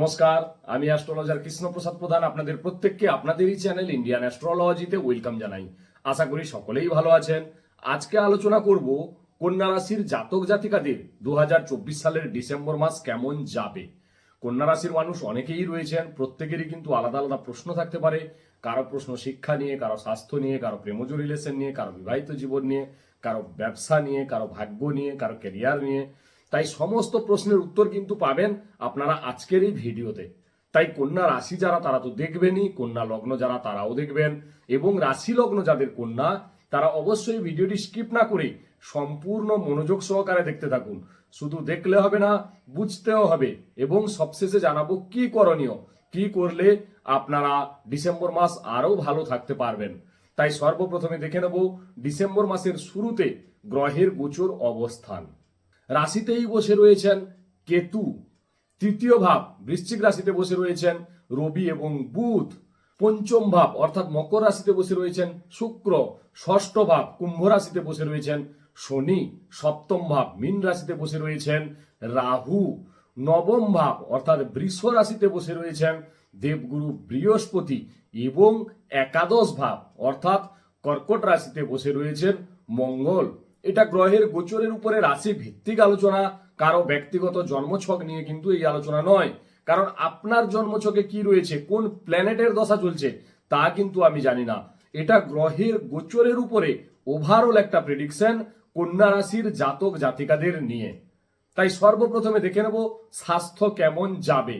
নমস্কার, আমি অ্যাস্ট্রোলজার কৃষ্ণপ্রসাদ প্রধান। আপনাদের প্রত্যেককে আপনাদেরই চ্যানেল ইন্ডিয়ান অ্যাস্ট্রোলজিতে ওয়েলকাম জানাই। আশা করি সকলেই ভালো আছেন। আজকে আলোচনা করব কন্যা রাশির জাতক জাতিকাদের দুহাজার চব্বিশ সালের ডিসেম্বর মাস কেমন যাবে। কন্যা রাশির মানুষ অনেকেই রয়েছেন, প্রত্যেকেরই কিন্তু আলাদা আলাদা প্রশ্ন থাকতে পারে। কারও প্রশ্ন শিক্ষা নিয়ে, কারও স্বাস্থ্য নিয়ে, কারও প্রেমজ রিলেশন নিয়ে, কারও বিবাহিত জীবন নিয়ে, কারও ব্যবসা নিয়ে, কারও ভাগ্য নিয়ে, কারও ক্যারিয়ার নিয়ে। তাই সমস্ত প্রশ্নের উত্তর কিন্তু পাবেন আপনারা আজকের এই ভিডিওতে। তাই কন্যা রাশি যারা, তারা তো দেখবেনই, কন্যা লগ্ন যারা, তারাও দেখবেন। এবং রাশি লগ্ন যাদের কন্যা, তারা অবশ্যই ভিডিওটি স্কিপ না করে সম্পূর্ণ মনোযোগ সহকারে দেখতে থাকুন। শুধু দেখলে হবে না, বুঝতেও হবে। এবং সবশেষে জানাব কি করণীয়, কি করলে আপনারা ডিসেম্বর মাস আরও ভালো থাকতে পারবেন। তাই সর্বপ্রথমে দেখে নেব, ডিসেম্বর মাসের শুরুতে গ্রহের গোচর অবস্থান। রাশিতেই বসে রয়েছেন কেতু। তৃতীয় ভাব, বৃশ্চিক রাশিতে বসে রয়েছেন রবি এবং বুধ। পঞ্চম ভাব, অর্থাৎ মকর রাশিতে বসে রয়েছেন শুক্র। ষষ্ঠ ভাব, কুম্ভ রাশিতে বসে রয়েছেন শনি। সপ্তম ভাব, মীন রাশিতে বসে রয়েছেন রাহু। নবম ভাব, অর্থাৎ বৃষ রাশিতে বসে রয়েছেন দেবগুরু বৃহস্পতি এবং একাদশ ভাব, অর্থাৎ কর্কট রাশিতে বসে রয়েছেন মঙ্গল। এটা গ্রহের গোচরের উপরে রাশি ভিত্তিক আলোচনা, কারও ব্যক্তিগত জন্মছক নিয়ে কিন্তু এই আলোচনা নয়। কারণ আপনার জন্মছকে কি রয়েছে, কোন প্ল্যানেটের দশা চলছে, তা কিন্তু আমি জানি না। এটা গ্রহের গোচরের উপরে ওভারঅল একটা প্রেডিকশন কন্যা রাশির জাতক জাতিকাদের নিয়ে। তাই সর্বপ্রথমে দেখে নেব, স্বাস্থ্য কেমন যাবে?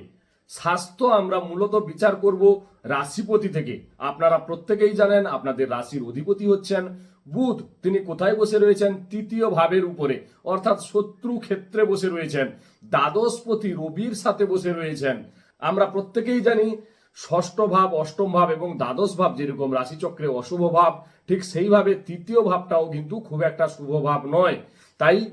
স্বাস্থ্য আমরা মূলত বিচার করব রাশিপতি থেকে। আপনারা প্রত্যেকেই জানেন, আপনাদের রাশির অধিপতি হচ্ছেন বুধ। তিনি কোথায় বসে রয়েছেন? তৃতীয় ভাবের উপরে। অর্থাৎ শত্রু ক্ষেত্রে বসে রয়েছেন। দ্বাদশপতি রবির সাথে বসে রয়েছেন। আমরা প্রত্যেকেই জানি, ষষ্ঠ ভাব, অষ্টম ভাব এবং দ্বাদশ ভাব যেরকম রাশিচক্রে অশুভ ভাব, ঠিক সেইভাবে তৃতীয় ভাবটাও কিন্তু খুব একটা শুভ ভাব নয়। তাই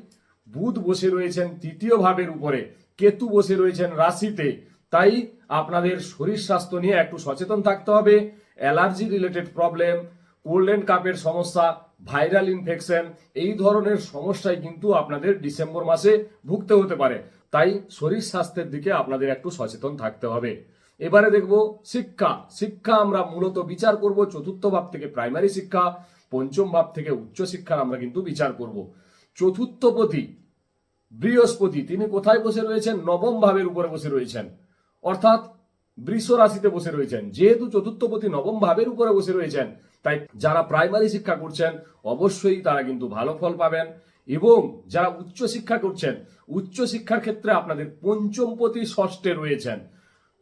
বুধ বসে রয়েছেন তৃতীয় ভাবের উপরে। কেতু বসে রয়েছেন রাশিতে। তাই আপনাদের শরীর স্বাস্থ্য নিয়ে একটু সচেতন থাকতে হবে। Allergy related problem, cold and কাপের সমস্যা, ভাইরাল ইনফেকশন, এই ধরনের সমস্যায় কিন্তু আপনাদের ডিসেম্বর মাসে ভুগতে হতে পারে। তাই শরীর স্বাস্থ্যের দিকে আপনাদের একটু সচেতন থাকতে হবে। এবারে দেখব শিক্ষা। শিক্ষা আমরা মূলত বিচার করব। চতুর্থ ভাব থেকে প্রাইমারি শিক্ষা, পঞ্চম ভাব থেকে উচ্চ শিক্ষার আমরা কিন্তু বিচার করব। চতুর্থপতি বৃহস্পতি, তিনি কোথায় বসে রয়েছেন? নবম ভাবের উপরে বসে রয়েছেন। অর্থাৎ বৃষ রাশিতে বসে রয়েছেন। যেহেতু চতুর্থপতি নবম ভাবের উপরে বসে রয়েছেন, তাই যারা প্রাইমারি শিক্ষা করছেন, অবশ্যই তারা কিন্তু ভালো ফল পাবেন এবং যারা উচ্চ শিক্ষা করছেন, উচ্চ শিক্ষার ক্ষেত্রে আপনাদের পঞ্চমপতি ষষ্ঠে রয়েছেন।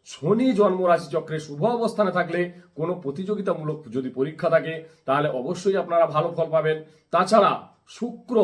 শনি জন্ম রাশি চক্রে শুভ অবস্থানে থাকলে কোনো প্রতিযোগিতামূলক যদি পরীক্ষা থাকে, তাহলে অবশ্যই আপনারা ভালো ফল পাবেন। তাছাড়া শুক্র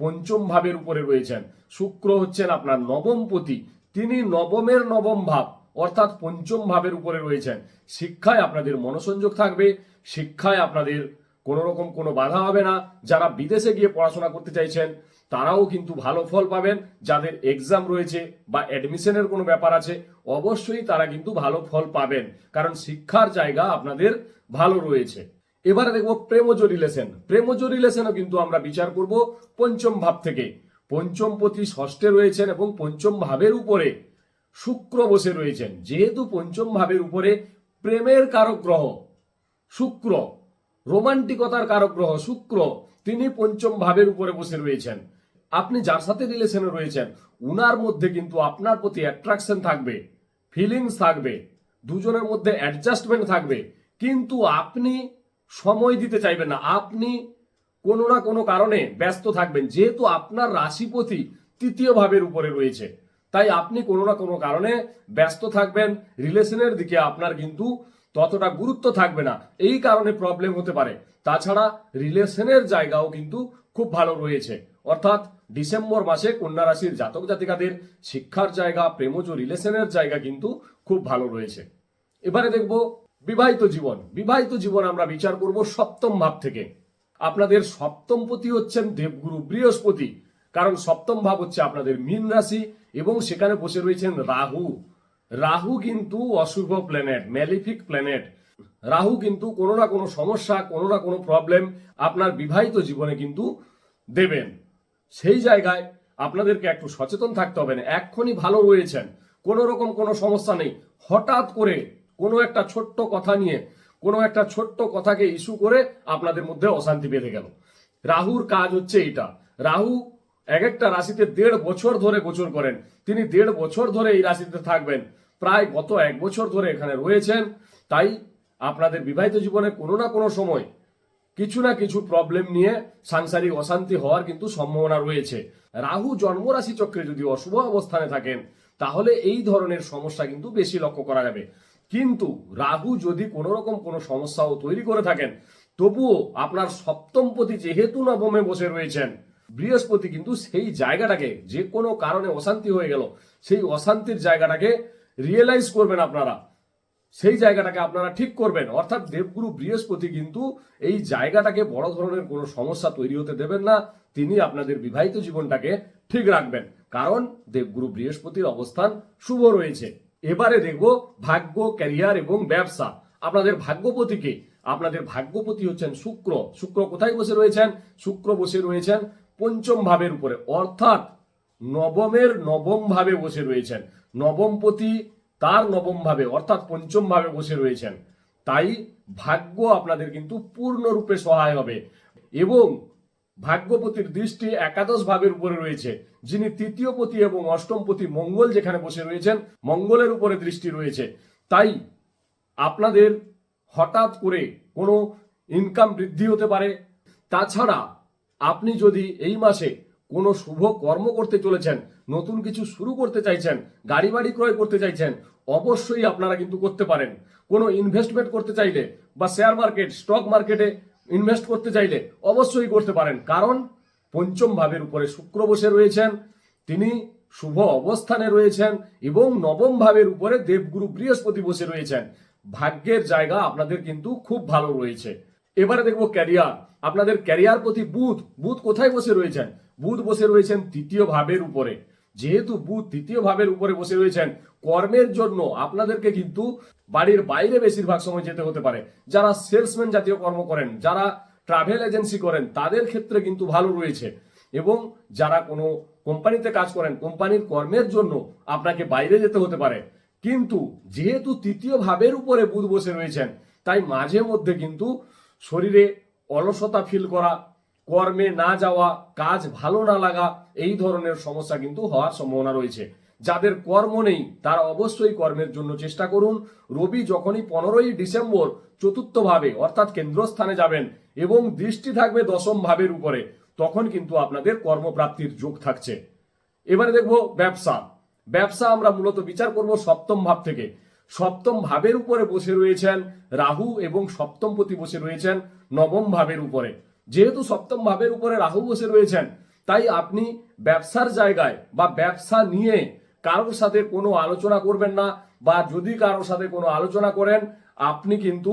পঞ্চম ভাবের উপরে রয়েছেন। শুক্র হচ্ছেন আপনার নবমপতি। তিনি নবমের নবম ভাব। অর্থাৎ পঞ্চম ভাবের উপরে রয়েছেন। শিক্ষায় আপনাদের মনোসংযোগ থাকবে, শিক্ষায় আপনাদের কোনো রকম কোনো বাধা হবে না। যারা বিদেশে গিয়ে পড়াশোনা করতে চাইছেন, তারাও কিন্তু ভালো ফল পাবেন। যাদের এক্সাম রয়েছে বা অ্যাডমিশনের কোনো ব্যাপার আছে, অবশ্যই তারা কিন্তু ভালো ফল পাবেন। কারণ শিক্ষার জায়গা আপনাদের ভালো রয়েছে। এবারে দেখব প্রেমজ রিলেশন প্রেমজ রিলেশনও কিন্তু আমরা বিচার করব পঞ্চম ভাব থেকে। পঞ্চম পতি ষষ্ঠে রয়েছেন এবং পঞ্চম ভাবের উপরে। শুক্র বসে রয়েছেন। যেহেতু পঞ্চম ভাবের উপরে প্রেমের কারক গ্রহ শুক্র, রোমান্টিকতার কারক গ্রহ শুক্র, তিনি পঞ্চম ভাবের উপরে বসে রয়েছেন। আপনি যার সাথে রিলেশনে রয়েছেন, উনার মধ্যে কিন্তু আপনার প্রতি অ্যাট্রাকশন থাকবে ফিলিংস থাকবে, দুজনের মধ্যে অ্যাডজাস্টমেন্ট থাকবে। কিন্তু আপনি সময় দিতে চাইবেন না, আপনি কোনো না কোনো কারণে ব্যস্ত থাকবেন। যেহেতু আপনার রাশিপতি তৃতীয় ভাবের উপরে রয়েছে। তাই আপনি কোনো না কোনো কারণে ব্যস্ত থাকবেন। রিলেশনের দিকে আপনার কিন্তু ততটা গুরুত্ব থাকবে না। এই কারণে প্রবলেম হতে পারে। তাছাড়া রিলেশনের জায়গাও কিন্তু খুব ভালো রয়েছে। অর্থাৎ ডিসেম্বর মাসে কন্যা রাশির জাতক জাতিকাদের শিক্ষার জায়গা, প্রেমজ রিলেশনের জায়গা কিন্তু খুব ভালো রয়েছে। এবারে দেখব বিবাহিত জীবন। বিবাহিত জীবন আমরা বিচার করব সপ্তম ভাব থেকে। আপনাদের সপ্তম পতি হচ্ছেন দেবগুরু বৃহস্পতি। কারণ সপ্তম ভাব হচ্ছে আপনাদের মীন রাশি এবং সেখানে বসে রয়েছেন রাহু। রাহু কিন্তু অশুভ প্ল্যানেট ম্যালিফিক প্ল্যানেট রাহু কিন্তু কোনো না কোনো সমস্যা, কোনো না কোনো প্রবলেম আপনার বিবাহিত জীবনে কিন্তু দেবেন। সেই জায়গায় আপনাদেরকে একটু সচেতন থাকতে হবে না, এক্ষুনি ভালো রয়েছেন। কোনো রকম কোনো সমস্যা নেই। হঠাৎ করে কোনো একটা ছোট্ট কথা নিয়ে, কোনো একটা ছোট্ট কথাকে ইস্যু করে আপনাদের মধ্যে অশান্তি বেঁধে গেল। রাহুর কাজ হচ্ছে এটা রাহু এক একটা রাশিতে দেড় বছর ধরে গোচর করেন। তিনি দেড় বছর ধরে এই রাশিতে থাকবেন। প্রায় গত এক বছর ধরে এখানে রয়েছেন। তাই আপনাদের বিবাহিত জীবনে কোনো না কোনো সময় কিছু না কিছু প্রবলেম নিয়ে সাংসারিক অশান্তি হওয়ার কিন্তু সম্ভাবনা রয়েছে। রাহু জন্মরাশি চক্রে যদি অশুভ অবস্থানে থাকেন, তাহলে এই ধরনের সমস্যা কিন্তু বেশি লক্ষ্য করা যাবে। কিন্তু রাহু যদি কোনো রকম কোনো সমস্যাও তৈরি করে থাকেন, তবুও আপনার সপ্তমপতি যেহেতু নবমে বসে রয়েছেন বৃহস্পতি কিন্তু সেই জায়গাটাকে যে কোনো কারণে অশান্তি হয়ে গেল, সেই অশান্তির জায়গাটাকে রিয়েলাইজ করবেন আপনারা। সেই জায়গাটাকে আপনারা ঠিক করবেন। অর্থাৎ দেবগুরু বৃহস্পতি কিন্তু এই জায়গাটাকে বড় ধরনের কোনো সমস্যা তৈরি হতে দেবেন না, তিনি আপনাদের বিবাহিত জীবনটাকে ঠিক রাখবেন। কারণ দেবগুরু বৃহস্পতির অবস্থান শুভ রয়েছে। এবারে দেখব ভাগ্য ক্যারিয়ার এবং ব্যবসা। আপনাদের ভাগ্যপতিকে, আপনাদের ভাগ্যপতি হচ্ছেন শুক্র। শুক্র কোথায় বসে রয়েছেন? শুক্র বসে রয়েছেন পঞ্চম ভাবের উপরে, অর্থাৎ নবমের নবম ভাবে বসে রয়েছেন। নবমপতি তার নবম ভাবে, অর্থাৎ পঞ্চম ভাবে বসে রয়েছেন। তাই ভাগ্য আপনাদের কিন্তু পূর্ণরূপে সহায় হবে। এবং ভাগ্যপতির দৃষ্টি একাদশ ভাবের উপরে রয়েছে। যিনি তৃতীয় পতি এবং অষ্টম পতি মঙ্গল যেখানে বসে রয়েছেন, মঙ্গলের উপরে দৃষ্টি রয়েছে। তাই আপনাদের হঠাৎ করে কোনো ইনকাম বৃদ্ধি হতে পারে। তাছাড়া আপনি যদি এই মাসে কোনো শুভ কর্ম করতে চলেছেন, নতুন কিছু শুরু করতে চাইছেন গাড়ি বাড়ি ক্রয় করতে চাইছেন, অবশ্যই আপনারা কিন্তু করতে পারেন। কোনো ইনভেস্টমেন্ট করতে চাইলে বা শেয়ার মার্কেট স্টক মার্কেটে ইনভেস্ট করতে চাইলে অবশ্যই করতে পারেন। কারণ পঞ্চম ভাবের উপরে শুক্র বসে রয়েছেন, তিনি শুভ অবস্থানে রয়েছেন এবং নবম ভাবের উপরে দেবগুরু বৃহস্পতি বসে রয়েছেন। ভাগ্যের জায়গা আপনাদের কিন্তু খুব ভালো রয়েছে। এবারে দেখব ক্যারিয়ার। আপনাদের ক্যারিয়ার প্রতি বুধ বুধ কোথায় বসে রয়েছেন? বুধ বসে রয়েছেন তৃতীয় ভাবের উপরে। যেহেতু বুধ তৃতীয় ভাবের উপরে বসে রয়েছেন, কর্মের জন্য আপনাদেরকে কিন্তু বাড়ির বাইরে বেশিরভাগ সময় যেতে হতে পারে। যারা সেলসম্যান জাতীয় কর্ম করেন, যারা ট্রাভেল এজেন্সি করেন, তাদের ক্ষেত্রে কিন্তু ভালো রয়েছে। এবং যারা কোনো কোম্পানিতে কাজ করেন, কোম্পানির কর্মের জন্য আপনাকে বাইরে যেতে হতে পারে। কিন্তু যেহেতু তৃতীয় ভাবের উপরে বুধ বসে রয়েছেন, তাই মাঝে মধ্যে কিন্তু শরীরে অলসতা ফিল করা, কর্মে না যাওয়া, কাজ ভালো না লাগা, এই ধরনের সমস্যা কিন্তু হওয়ার সম্ভাবনা রয়েছে। যাদের কর্ম নেই, তারা অবশ্যই কর্মের জন্য চেষ্টা করুন। রবি যখনই পনেরোই ডিসেম্বর চতুর্থ ভাবে অর্থাৎ কেন্দ্রস্থানে যাবেন এবং দৃষ্টি থাকবে দশম ভাবের উপরে, তখন কিন্তু আপনাদের কর্মপ্রাপ্তির যোগ থাকছে। এবারে দেখব ব্যবসা। ব্যবসা আমরা মূলত বিচার করব সপ্তম ভাব থেকে। সপ্তম ভাবের উপরে বসে রয়েছেন রাহু এবং সপ্তম পতি বসে রয়েছেন নবম ভাবের উপরে। যেহেতু সপ্তম ভাবের উপরে রাহু বসে রয়েছেন, তাই আপনি ব্যবসার জায়গায় বা ব্যবসা নিয়ে কারোর সাথে কোনো আলোচনা করবেন না বা যদি কারোর সাথে কোনো আলোচনা করেন, আপনি কিন্তু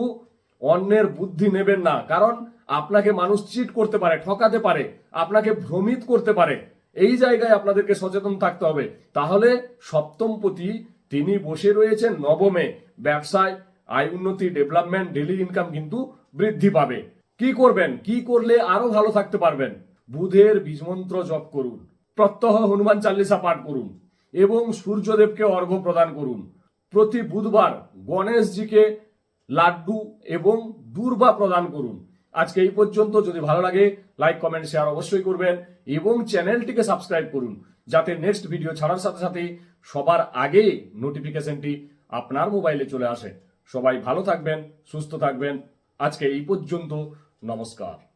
অন্যের বুদ্ধি নেবেন না। কারণ আপনাকে মানুষ চিট করতে পারে, ঠকাতে পারে, আপনাকে ভ্রমিত করতে পারে। এই জায়গায় আপনাদেরকে সচেতন থাকতে হবে। তাহলে সপ্তমপতি তিনি বসে রয়েছেন নবমে। ব্যবসায় আয় উন্নতি ডেভেলপমেন্ট ডেলি ইনকাম কিন্তু বৃদ্ধি পাবে। কি করবেন? কি করলে আরও ভালো থাকতে পারবেন? বুধের বীজমন্ত্র জপ করুন, প্রত্যহ হনুমান চাল্লিশা পাঠ করুন, এবং সূর্যদেবকে অর্ঘ্য প্রদান করুন। প্রতি বুধবার গণেশজিকে লাড্ডু এবং দূর্বা প্রদান করুন। আজকে এই পর্যন্ত। যদি ভালো লাগে লাইক কমেন্ট শেয়ার অবশ্যই করবেন এবং চ্যানেলটিকে সাবস্ক্রাইব করুন। যাতে নেক্সট ভিডিও ছাড়ার সাথে সাথে সবার আগে নোটিফিকেশনটি আপনার মোবাইলে চলে আসে। সবাই ভালো থাকবেন, সুস্থ থাকবেন। আজকে এই পর্যন্ত, নমস্কার।